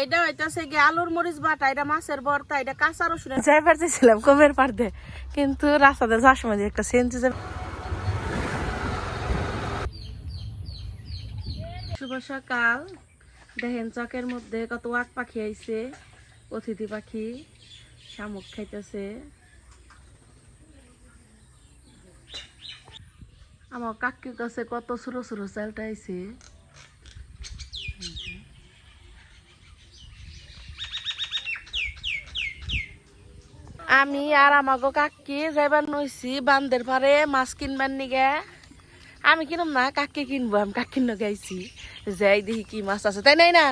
এটা হইতাছে গিয়ে আলুর মরিচ বাটা এটা মাছের ভর্তা এটা কাঁচা রসুন যাই পারতেছিলাম কমের পারতে কিন্তু রাস্তাতে যাওয়ার সময় একটা সেন্সি শুভ সকাল। দেখেন চকের মধ্যে কত ওয়াক পাখি আইছে অতিথি পাখি শামুক খাইতেছে। আমার কাকির কাছে কত ছোট ছোট চালটা আইছে। আমি আর আমাগো কাকি যাইবার নইছি, বান্দের পারে মাছ কিনবার নিগে। আমি কিনুম না, কাকি কিনবো, আমি কাকির নগে আইছি। যাই দেখি কি মাছ আছে, তাই নাই না?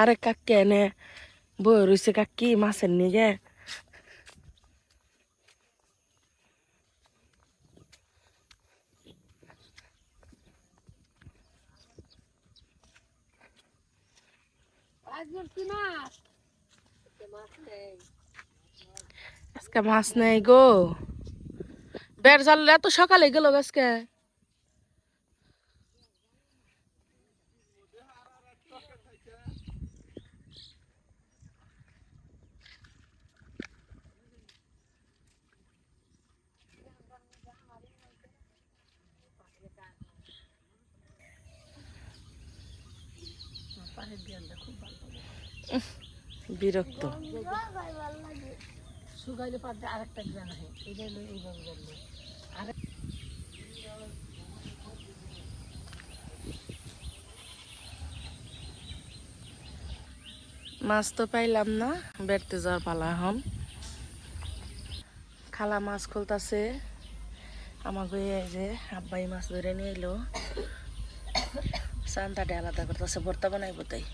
আরে কাকি এনে বই রইছে কাকি মাছের নিগে। আজকে মাছ নেই গো। বের জাল এত সকালে গেল আজকে। বিরক্ত। শুকাইলে পারতে আরেকটা গ্রান হয়। এটা হলো এইভাবে করলে মাছ তো পাইলাম না বেড়তে যাওয়ার পালা এখন খালা মাছ খুলতাছে। আমাকে এই যে আব্বাই মাছ ধরে নিয়ে এলো। চান্দাটা আলাদা করতেছে ভর্তা বানাইব তাই।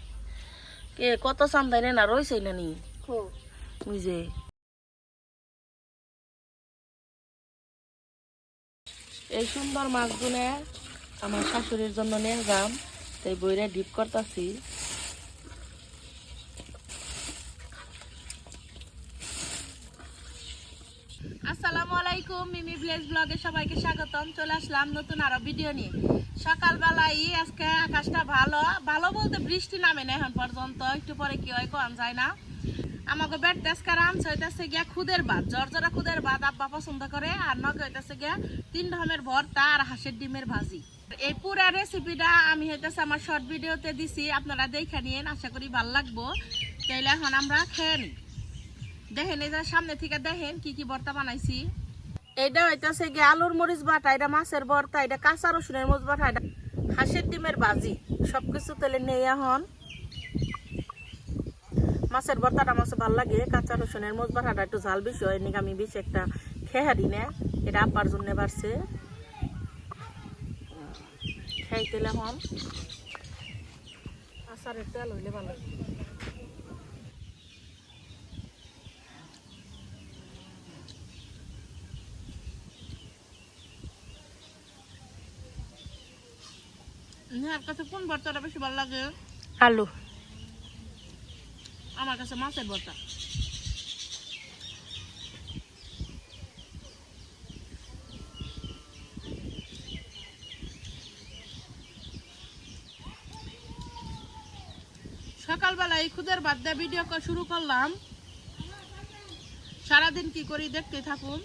কে কত চান্দাই না রয়েছে না নি বুঝে এই সুন্দর মাছগুলো আমার শাশুড়ির জন্য নিয়ে যাম তাই বইরে ডিপ করতেছি। আসসালামু আলাইকুম, মিমি ভিলেজ ব্লগে সবাইকে স্বাগতম। চলে আসলাম নতুন আরও ভিডিও নিয়ে। সকালবেলায় আজকে আকাশটা ভালো। ভালো বলতে বৃষ্টি নামে না এখন পর্যন্ত। একটু পরে কি হয় কোন যায় না। আমাকে বেড তেজকার আনছে হইতেছে গিয়া খুদের ভাত জর্জরা খুদের ভাত আব্বা পছন্দ করে, আর নগে হইতেছে গিয়া তিন ধরনের ভর্তা আর হাঁসের ডিমের ভাজি। এই পুরা রেসিপিটা আমি হইতেছে আমার শর্ট ভিডিওতে দিছি। আপনারা দেখে নিন আশা করি ভালো লাগবো। তাইলে এখন আমরা খেয়ে নিই। দেখেন, এই যে সামনে থেকে দেখেন কি কি ভর্তা বানাইছি। এটা হইতাছে গিয়ে আলুর মরিচ বাটা, এটা মাছের ভর্তা, এটা কাঁচা রসুনের মরিচ বাটা, এটা হাঁসের ডিমের ভাজি, সবকিছু তেলে নেই এখন মাছের ভর্তাটা মাছে ভালো লাগে, কাঁচা রসুনের মরিচ বাটাটা একটু ঝাল বেশি হয় নাকি আমি বেশি একটা খেহারি না, এটা আপার জন্য বাড়ছে। খাইতে এখন আচারের তেল হইলে ভালো নেহার কাছে কোন ভর্তাটা বেশি ভালো লাগে? আলু। আমার কাছে মাছের ভর্তা। সকালবেলা এই খুদের বাদ দিয়ে ভিডিও শুরু করলাম। সারাদিন কি করি দেখতে থাকুন।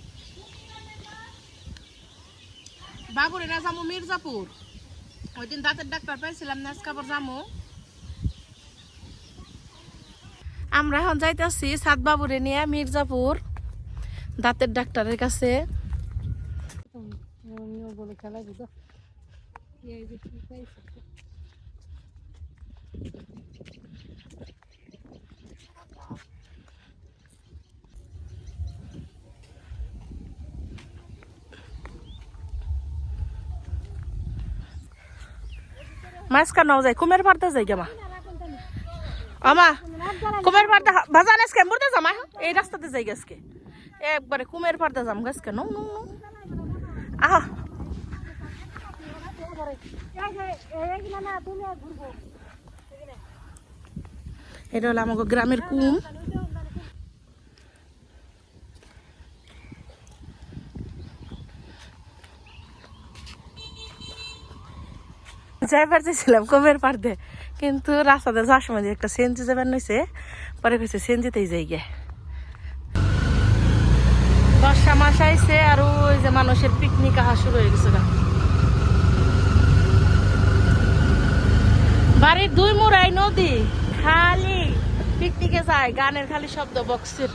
বাবুরে না যাব মির্জাপুর। ওই দিন দাঁতের ডাক্তার পাইছিলাম নাচ কাপড় যামু। আমরা এখন যাইতেছি সাত বাবুরে নিয়ে মির্জাপুর দাঁতের ডাক্তারের কাছে। খেলা দিত এই যে কি পাইছে মাছ কানাও যায় কুমের পাড়তে যাই গেমা আমা, কুমের পাড়তে বাজান আজকে মুরতে যামা এই রাস্তাতে যাই গেছকে একবারে কুমের পাড়তে যাম গেছকে নো নো নো। আহা। এটা হলো আমাকে গ্রামের কুম। যাইবার চাইছিলাম কমের পার দিয়ে কিন্তু রাস্তাতে যাওয়ার সময় একটা সেনজি যাবার নইছে পরে কইছে সেনজিতেই যাই গে বর্ষা মাস আইছে আর ওই যে মানুষের পিকনিক আহা শুরু হয়ে গেছে। বাড়ির দুই মুড়াই নদী, খালি পিকনিকে যায়, গানের খালি শব্দ বক্সের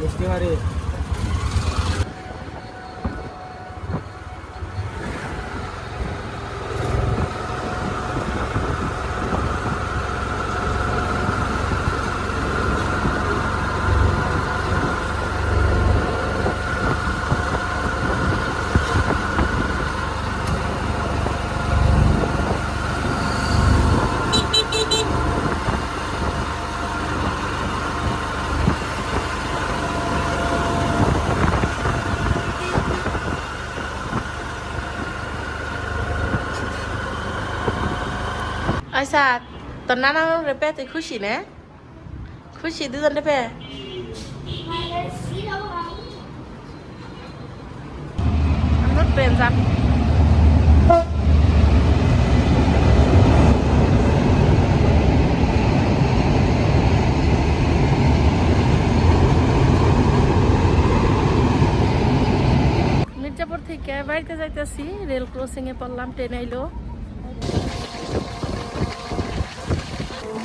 মিষ্টি হারে আচ্ছা তোর নানা রেপে তুই খুশি না খুশি দুজন রেপে আমরা ট্রেন যান মির্জাপুর থেকে বাড়িতে যাইতেছি, রেল ক্রসিং এ পড়লাম ট্রেন আইলো।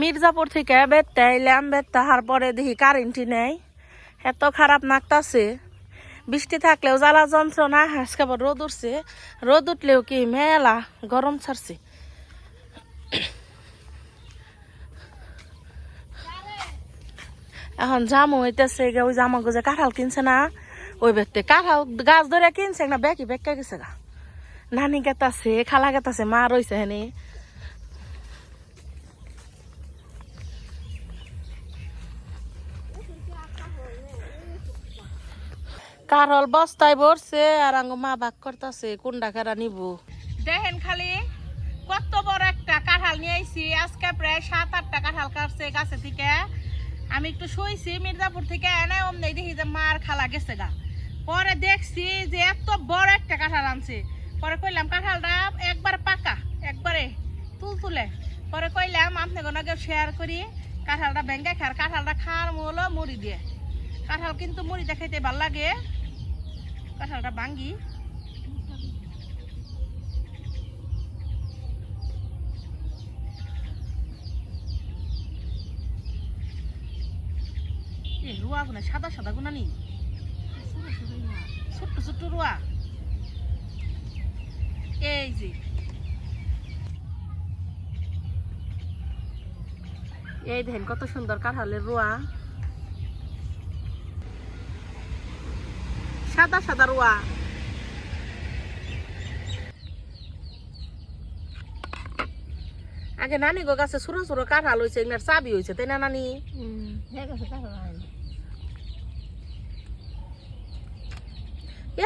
মির্জাপুর থেকে বেতে এলাম বেতে হার পরে দেখি কারেন্টই নেই। এত খারাপ নাকতাছে। বৃষ্টি থাকলেও জ্বালা যন্ত্রণা, আজকে আবার রোদ উঠছে। রোদ উঠলেও কি মেলা গরম ছাড়ছে। এখন জামু হইতেছে ওই জামা যে কাঁঠাল কিনছে না। ওই বেতে কাঁঠাল গাছ ধরে কিনছে, না বেকি বেকা গেছে গা। নানি গেতাছে, খালা গেতাছে, মা রইছে হেনে। কারল বস্তায় ভরছে, আর আঙ্গ মা ভাগ করতেছে কোনটা কারা নিব। দেখেন খালি, কত বড় একটা কাঁঠাল নিয়ে আইছি, আজকে প্রায় সাত, আটটা কাঁঠাল কাটছে গাছে থেকে। আমি একটু শুইছি, মির্জাপুর থেকে এনে অমনি দেখি যে মার খালা গেছে গা। পরে দেখছি যে এত বড় একটা কাঁঠাল আনছে। পরে কইলাম, কাঁঠালটা একবার পাকা, একবারে তুল তুলে পরে কইলাম, আপনি কোনো শেয়ার করি, কাঁঠালটা ভেঙ্গে খার, কাঁঠালটা খাওয়ার মূল মুড়ি দিয়ে। কাঁঠাল কিন্তু মুড়িটা খেতে ভালো লাগে। কাঁঠালটা ভাঙ্গি। রুয়া গুনা, সাদা সাদা গুনা নি ছোট্ট ছোট্ট রুয়া। এই যে। এই দেখেন কত সুন্দর কাঁঠালের রুয়া। সাদা সাদা রোয়া। আগে নানি গো গাছে সুরো সুরো কাঁঠাল হয়েছে এগুলার চাবি হয়েছে তাই না নানি?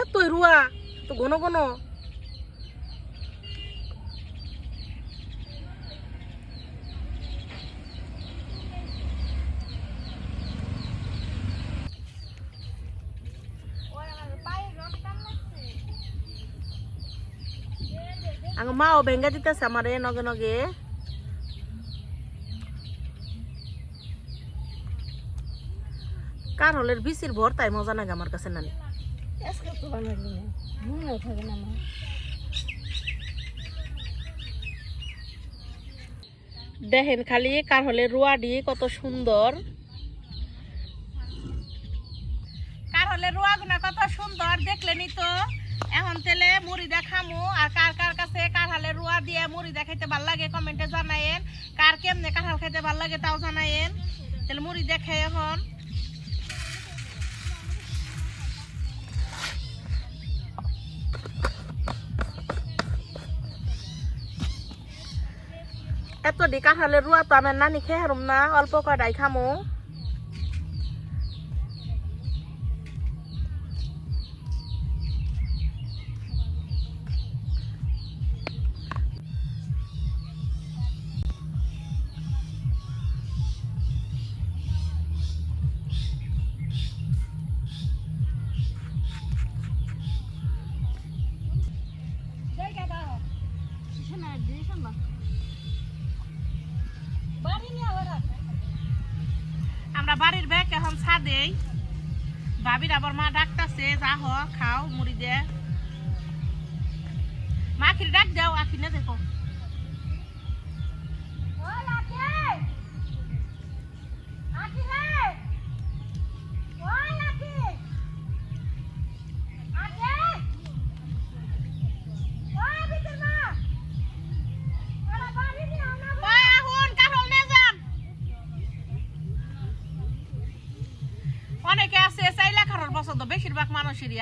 এতই রুয়া তো ঘন ঘন। আঙ্গ মাও বেঙ্গা দিতেছে আমার এ নগে নগে কারহলের বিচির ভর তাই মজা লাগে আমার কাছে নানি আমার দেখেন খালি রুয়া দিয়ে কত সুন্দর কারহলের রুয়া গুনা কত সুন্দর দেখলেনি তো এখন তেলে মুড়ি দেখামু, আর কার কার কাছে কাঁঠালের রুয়া দিয়ে মুড়ি দেখাইতে ভালো লাগে কমেন্টে জানাইন কার কেমনে কাঁঠাল খাইতে ভালো লাগে তাও জানাইন তাহলে মুড়ি দেখাই এখন। এত দি কাঁঠালের রুয়া তো আমার নানি খেয়ে হারুম না, অল্প কটাই খামু। ছাদেই ভাবির আবার মা ডাকতাছে, যা হ, খাও, মুড়ি দে। মা আখির ডাক দাও আখি না দেখো।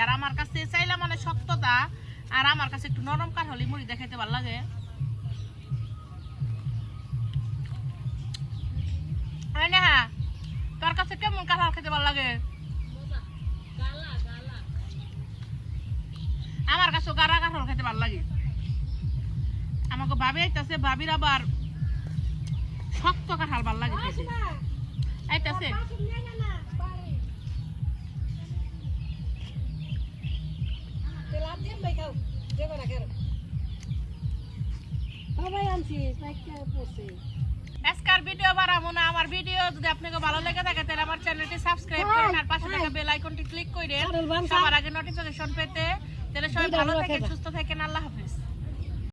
আর আমার কাছে চাইলা মানে শক্ততা আর আমার কাছে একটু নরম কাঠলি মুড়ি দেখাইতে ভালো লাগে। নেহা, তোর কাছে কেমন কাঁঠাল খেতে ভালো লাগে? আমার কাছে গাড়া কাঁঠাল খেতে ভালো লাগে। আমাকে ভাবি আইতাছে ভাবির আবার শক্ত কাঁঠাল ভালো লাগে আইতাছে? আজকাল ভিডিও বারা না আমার ভিডিও যদি আপনাকে ভালো লেগে থাকে তাহলে আমার চ্যানেলটি সাবস্ক্রাইব করেন আর পাশে থাকা বেল আইকনটি ক্লিক করে সবার আগে নোটিফিকেশন পেতে। তাহলে সবাই ভালো থাকেন সুস্থ থাকেন। আল্লাহ হাফেজ।